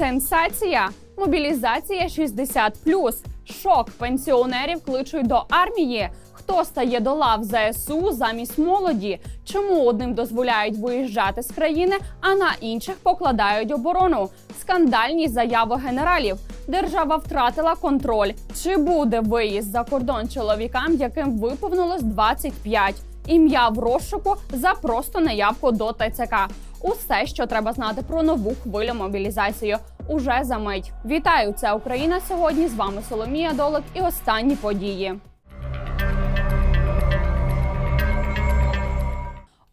Сенсація. Мобілізація 60+. Шок пенсіонерів кличуть до армії. Хто стає до лав ЗСУ замість молоді? Чому одним дозволяють виїжджати з країни, а на інших покладають оборону? Скандальні заяви генералів. Держава втратила контроль. Чи буде виїзд за кордон чоловікам, яким виповнилось 25? Ім'я в розшуку за просто неявку до ТЦК. Усе, що треба знати про нову хвилю мобілізації, уже за мить. Вітаю! Це Україна сьогодні. З вами Соломія Долик і останні події.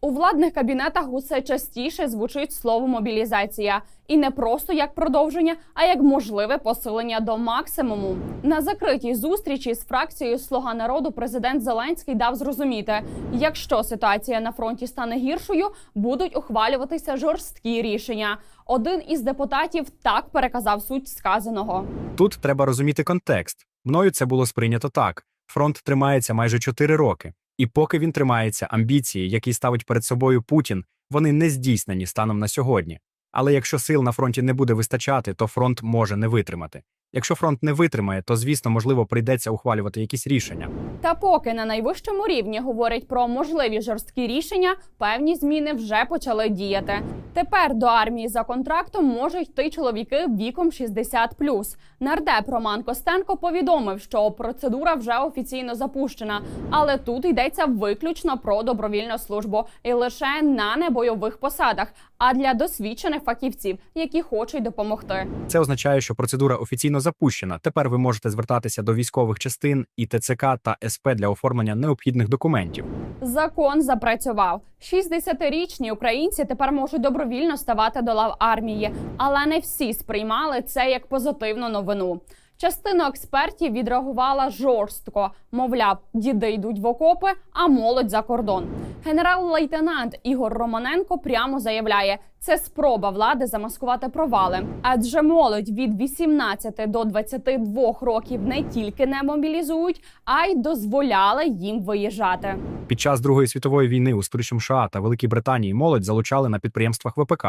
У владних кабінетах усе частіше звучить слово мобілізація, і не просто як продовження, а як можливе посилення до максимуму. На закритій зустрічі з фракцією Слуга народу президент Зеленський дав зрозуміти, якщо ситуація на фронті стане гіршою, будуть ухвалюватися жорсткі рішення. Один із депутатів так переказав суть сказаного. Тут треба розуміти контекст. Мною це було сприйнято так: фронт тримається майже 4 роки, і поки він тримається, амбіції, які ставить перед собою Путін, вони не здійснені станом на сьогодні. Але якщо сил на фронті не буде вистачати, то фронт може не витримати. Якщо фронт не витримає, то звісно можливо прийдеться ухвалювати якісь рішення. Та поки на найвищому рівні говорять про можливі жорсткі рішення, певні зміни вже почали діяти. Тепер до армії за контрактом можуть йти чоловіки віком 60+. Нардеп Роман Костенко повідомив, що процедура вже офіційно запущена, але тут йдеться виключно про добровільну службу і лише на небойових посадах, а для досвідчених фахівців, які хочуть допомогти. Це означає, що процедура офіційно запущена. Тепер ви можете звертатися до військових частин і ТЦК та СП для оформлення необхідних документів. Закон запрацював. 60-річні українці тепер можуть добровільно ставати до лав армії, але не всі сприймали це як позитивну новину. Частина експертів відреагувала жорстко, мовляв, діди йдуть в окопи, а молодь за кордон. Генерал-лейтенант Ігор Романенко прямо заявляє, це спроба влади замаскувати провали. Адже молодь від 18 до 22 років не тільки не мобілізують, а й дозволяли їм виїжджати. Під час Другої світової війни у Сполученому США та Великій Британії молодь залучали на підприємствах ВПК.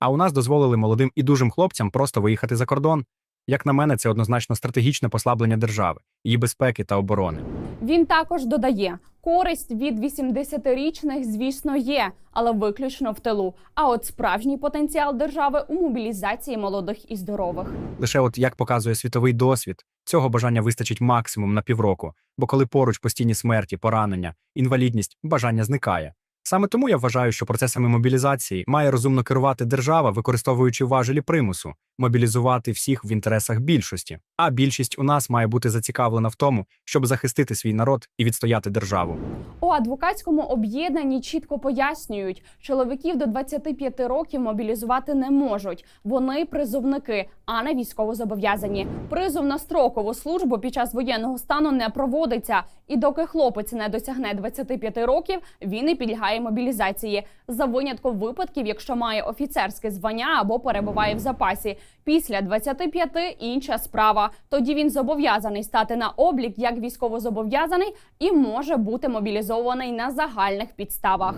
А у нас дозволили молодим і дужим хлопцям просто виїхати за кордон. Як на мене, це однозначно стратегічне послаблення держави, її безпеки та оборони. Він також додає, користь від 80-річних, звісно, є, але виключно в тилу. А от справжній потенціал держави у мобілізації молодих і здорових. Лише от як показує світовий досвід, цього бажання вистачить максимум на півроку, бо коли поруч постійні смерті, поранення, інвалідність, бажання зникає. Саме тому я вважаю, що процесами мобілізації має розумно керувати держава, використовуючи важелі примусу, мобілізувати всіх в інтересах більшості. А більшість у нас має бути зацікавлена в тому, щоб захистити свій народ і відстояти державу. У адвокатському об'єднанні чітко пояснюють, чоловіків до 25 років мобілізувати не можуть. Вони призовники, а не військовозобов'язані. Призов на строкову службу під час воєнного стану не проводиться. І доки хлопець не досягне 25 років, він і підлягає мобілізації за винятком випадків, якщо має офіцерське звання або перебуває в запасі. Після 25 інша справа. Тоді він зобов'язаний стати на облік як військовозобов'язаний і може бути мобілізований на загальних підставах.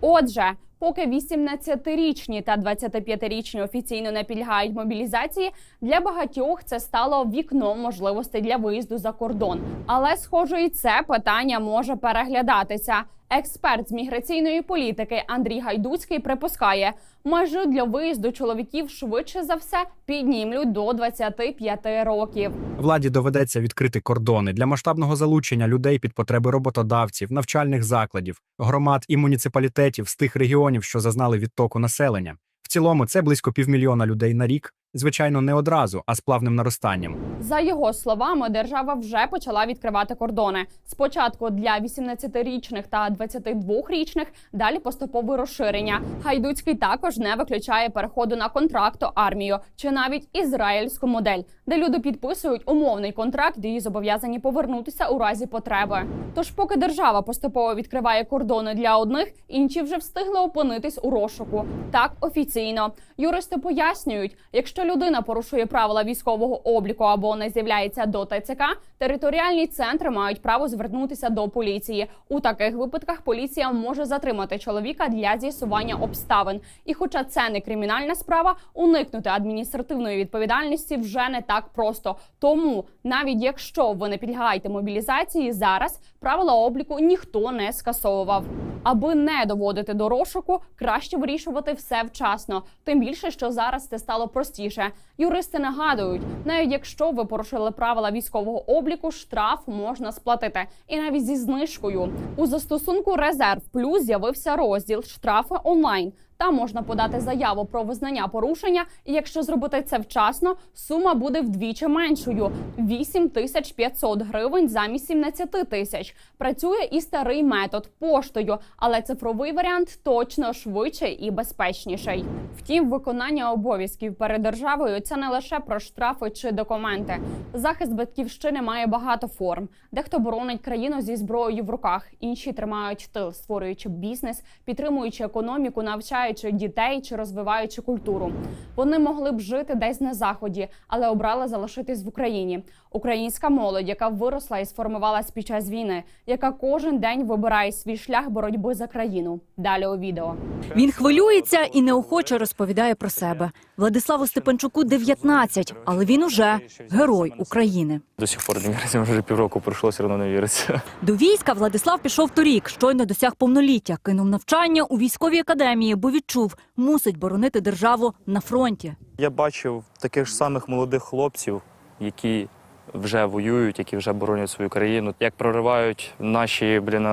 Отже, поки 18-річні та 25-річні офіційно не підлягають мобілізації, для багатьох це стало вікном можливостей для виїзду за кордон. Але, схоже, і це питання може переглядатися. Експерт з міграційної політики Андрій Гайдуцький припускає, межу для виїзду чоловіків швидше за все піднімлють до 25 років. Владі доведеться відкрити кордони для масштабного залучення людей під потреби роботодавців, навчальних закладів, громад і муніципалітетів з тих регіонів, що зазнали відтоку населення. В цілому це близько півмільйона людей на рік. Звичайно, не одразу, а з плавним наростанням. За його словами, держава вже почала відкривати кордони. Спочатку для 18-річних та 22-річних, далі поступове розширення. Гайдуцький також не виключає переходу на контракту армію чи навіть ізраїльську модель, де люди підписують умовний контракт і зобов'язані повернутися у разі потреби. Тож, поки держава поступово відкриває кордони для одних, інші вже встигли опинитись у розшуку. Так офіційно юристи пояснюють, якщо Якщо людина порушує правила військового обліку або не з'являється до ТЦК, територіальні центри мають право звернутися до поліції. У таких випадках поліція може затримати чоловіка для з'ясування обставин. І, хоча це не кримінальна справа, уникнути адміністративної відповідальності вже не так просто. Тому, навіть якщо ви не підлягаєте мобілізації, зараз правила обліку ніхто не скасовував. Аби не доводити до розшуку, краще вирішувати все вчасно. Тим більше, що зараз це стало простіше. Юристи нагадують, навіть якщо ви порушили правила військового обліку, штраф можна сплатити і навіть зі знижкою. У застосунку Резерв Плюс з'явився розділ штрафи онлайн. Там можна подати заяву про визнання порушення, і якщо зробити це вчасно, сума буде вдвічі меншою 8 тисяч 500 гривень замість 17 тисяч. Працює і старий метод поштою, але цифровий варіант точно швидший і безпечніший. Втім, виконання обов'язків перед державою це не лише про штрафи чи документи. Захист батьківщини має багато форм. Дехто боронить країну зі зброєю в руках, інші тримають тил, створюючи бізнес, підтримуючи економіку, навчаючи дітей чи розвиваючи культуру. Вони могли б жити десь на заході, але обрали залишитись в Україні. Українська молодь, яка виросла і сформувалась під час війни, яка кожен день вибирає свій шлях боротьби за країну. Далі у відео. Він хвилюється і неохоче розповідає про себе. Владиславу Степанчуку 19, але він уже герой України. До сих пор не віриться, вже півроку пройшло, все одно не віриться. До війська Владислав пішов торік, щойно досяг повноліття, кинув навчання у військовій академії, бо відчув, мусить боронити державу на фронті. Я бачив таких ж самих молодих хлопців, які вже воюють, які вже боронять свою країну, як проривають наші блін,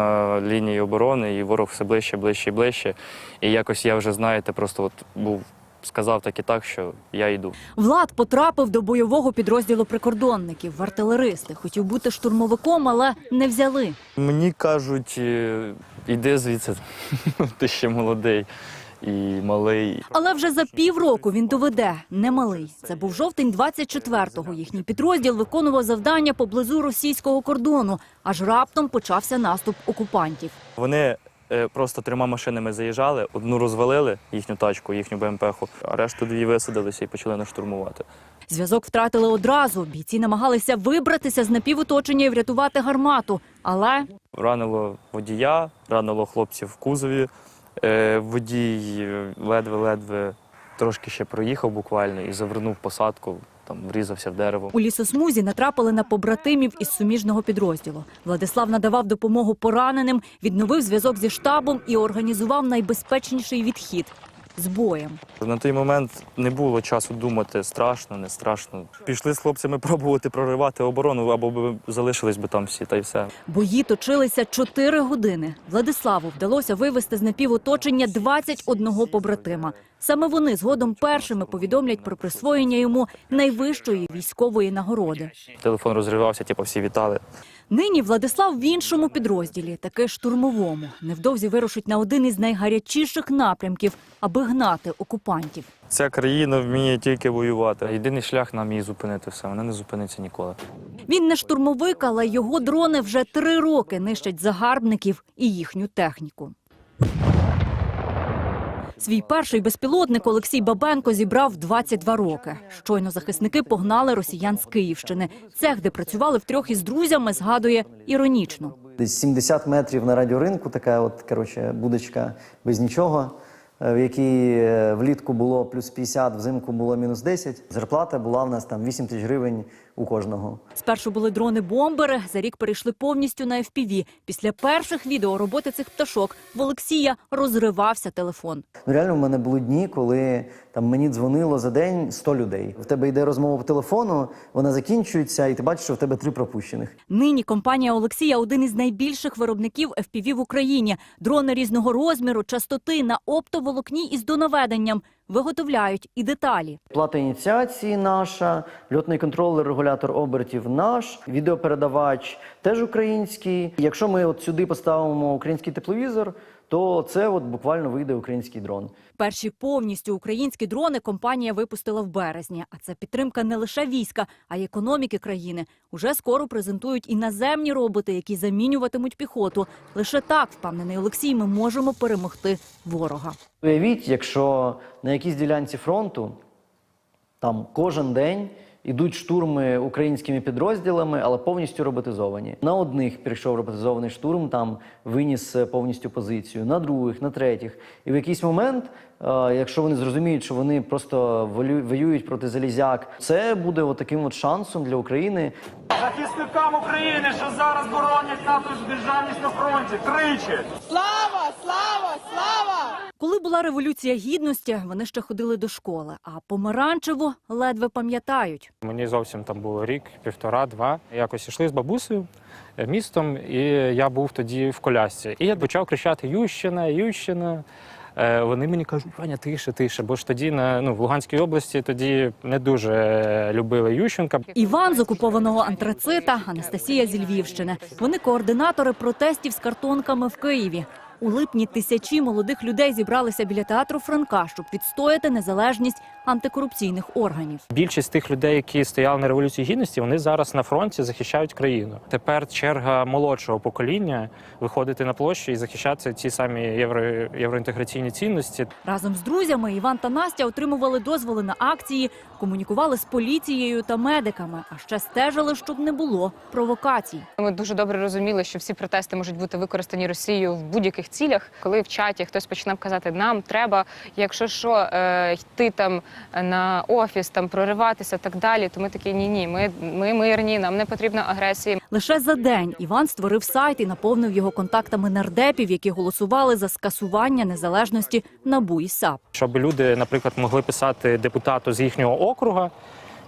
лінії оборони, і ворог все ближче, ближче і ближче. І якось я вже, знаєте, просто от був сказав так і так, що я йду. Влад потрапив до бойового підрозділу прикордонників в артилеристи. Хотів бути штурмовиком, але не взяли. Мені кажуть, е, іди звідси, ти ще молодий і малий. Але вже за півроку він доведе немалий. Це був жовтень 24-го. Їхній підрозділ виконував завдання поблизу російського кордону. Аж раптом почався наступ окупантів. Вони е, просто трьома машинами заїжджали, одну розвалили, їхню тачку, їхню БМП-ху, а решту дві висадилися і почали нас штурмувати. Зв'язок втратили одразу. Бійці намагалися вибратися з напівоточення і врятувати гармату. Але Ранило водія, ранило хлопців в кузові. Е, Водій е, ледве-ледве трошки ще проїхав буквально і завернув посадку, там врізався в дерево. у лісосмузі натрапили на побратимів із суміжного підрозділу. Владислав надавав допомогу пораненим, відновив зв'язок зі штабом і організував найбезпечніший відхід з боєм. На той момент не було часу думати, страшно, не страшно. Пішли з хлопцями пробувати проривати оборону, або б залишились би там всі, та й все. Бої точилися чотири години. Владиславу вдалося вивести з напівоточення 21 побратима. Саме вони згодом першими повідомлять про присвоєння йому найвищої військової нагороди. Телефон розривався, типу всі вітали. Нині Владислав в іншому підрозділі, таки штурмовому. Невдовзі вирушить на один із найгарячіших напрямків, аби гнати окупантів. Ця країна вміє тільки воювати. Єдиний шлях нам її зупинити все. Вона не зупиниться ніколи. Він не штурмовик, але його дрони вже три роки нищать загарбників і їхню техніку. Свій перший безпілотник Олексій Бабенко зібрав в 22 роки. Щойно захисники погнали росіян з Київщини. Цех, де працювали втрьох із друзями, згадує іронічно. Десь 70 метрів на радіоринку, така от, коротше, будочка без нічого, в якій е, влітку було плюс 50, взимку було мінус 10. Зарплата була в нас там 8 тисяч гривень у кожного. Спершу були дрони-бомбери, за рік перейшли повністю на FPV. Після перших відео роботи цих пташок в Олексія розривався телефон. Ну, реально, в мене були дні, коли там мені дзвонило за день 100 людей. В тебе йде розмова по телефону, вона закінчується, і ти бачиш, що в тебе три пропущених. Нині компанія Олексія один із найбільших виробників FPV в Україні. Дрони різного розміру, частоти на оптоволокні із донаведенням. Виготовляють і деталі. Плата ініціації наша, льотний контролер, регулятор обертів наш, відеопередавач теж український. Якщо ми от сюди поставимо український тепловізор, то це от буквально вийде український дрон. Перші повністю українські дрони компанія випустила в березні. А це підтримка не лише війська, а й економіки країни. Уже скоро презентують іноземні роботи, які замінюватимуть піхоту. Лише так, впевнений Олексій, ми можемо перемогти ворога. Уявіть, якщо на якійсь ділянці фронту Там кожен день ідуть штурми українськими підрозділами, але повністю роботизовані. На одних прийшов роботизований штурм, там виніс повністю позицію, на других, на третіх. І в якийсь момент, якщо вони зрозуміють, що вони просто волю- воюють проти залізяк, це буде от таким от шансом для України захисникам України, що зараз боронять нашу державність на фронті. Тричі. Слава, слава, слава! Коли була революція гідності, вони ще ходили до школи, а помаранчеву ледве пам'ятають. Мені зовсім там було рік, півтора, два. Якось йшли з бабусею е, містом, і я був тоді в колясці. І я почав кричати Ющина, Ющина. Е, Вони мені кажуть, Ваня, тише, тише. Бо ж тоді на ну в Луганській області тоді не дуже любили Ющенка. Іван з окупованого антрацита, Анастасія зі Львівщини. Вони координатори протестів з картонками в Києві. У липні тисячі молодих людей зібралися біля театру Франка, щоб відстояти незалежність антикорупційних органів. Більшість тих людей, які стояли на революції гідності, вони зараз на фронті захищають країну. Тепер черга молодшого покоління виходити на площу і захищати ті самі євро, євроінтеграційні цінності. Разом з друзями Іван та Настя отримували дозволи на акції, комунікували з поліцією та медиками, а ще стежили, щоб не було провокацій. Ми дуже добре розуміли, що всі протести можуть бути використані Росією в будь-яких цілях. Коли в чаті хтось починав казати, нам треба, якщо що, е, йти там на офіс, там прориватися, так далі. То ми такі ні, ні, ми, ми мирні, нам не потрібна агресія. Лише за день Іван створив сайт і наповнив його контактами нардепів, які голосували за скасування незалежності НАБУ і САП. щоб люди, наприклад, могли писати депутату з їхнього округа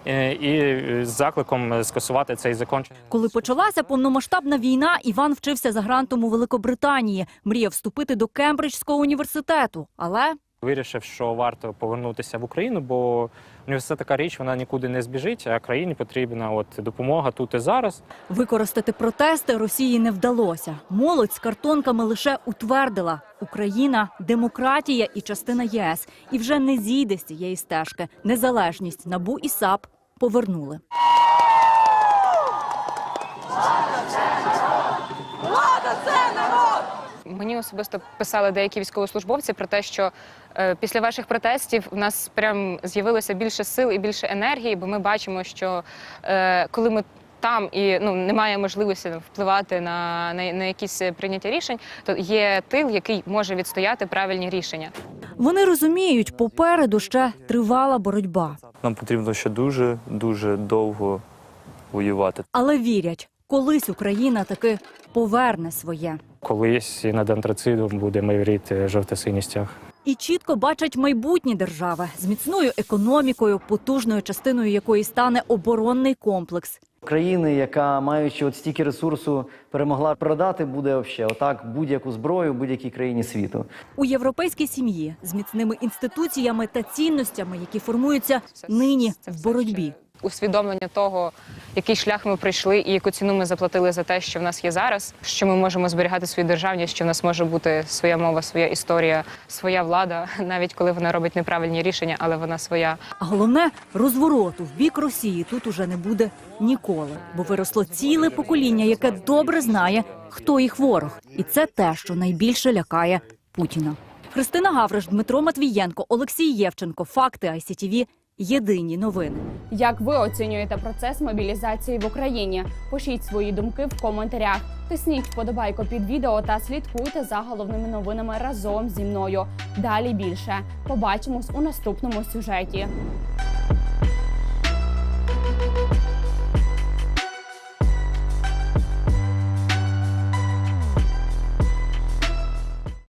і е, з закликом скасувати цей закон. Коли почалася повномасштабна війна, Іван вчився за грантом у Великобританії, мріяв вступити до Кембриджського університету, але Вирішив, що варто повернутися в Україну, бо університет така річ, вона нікуди не збіжить, а країні потрібна от допомога тут і зараз. використати протести Росії не вдалося. Молодь з картонками лише утвердила Україна демократія і частина ЄС, і вже не зійде з цієї стежки. Незалежність НАБУ і САП повернули. Мені особисто писали деякі військовослужбовці про те, що е, після ваших протестів у нас прям з'явилося більше сил і більше енергії, бо ми бачимо, що е, коли ми там і ну немає можливості впливати на, на, на якісь прийняття рішень, то є тил, який може відстояти правильні рішення. Вони розуміють, попереду ще тривала боротьба, Нам потрібно ще дуже дуже довго воювати. але вірять, колись Україна таки поверне своє. Колись і над антрацидом буде майоріти жовто-синій стяг. І чітко бачать майбутні держави з міцною економікою, потужною частиною якої стане оборонний комплекс. країни, яка маючи от стільки ресурсу, перемогла продати, буде взагалі отак будь-яку зброю будь-якій країні світу. У європейській сім'ї з міцними інституціями та цінностями, які формуються нині в боротьбі. Усвідомлення того, який шлях ми пройшли, і яку ціну ми заплатили за те, що в нас є зараз, що ми можемо зберігати свою державність, що в нас може бути своя мова, своя історія, своя влада, навіть коли вона робить неправильні рішення, але вона своя. А головне розвороту в бік Росії тут уже не буде ніколи, бо виросло ціле покоління, яке добре знає, хто їх ворог, і це те, що найбільше лякає Путіна. Христина Гавриш, Дмитро Матвієнко, Олексій Євченко. Факти ICTV. Єдині новини. Як ви оцінюєте процес мобілізації в Україні? Пишіть свої думки в коментарях. Тисніть вподобайку під відео та слідкуйте за головними новинами разом зі мною. Далі більше. Побачимось у наступному сюжеті.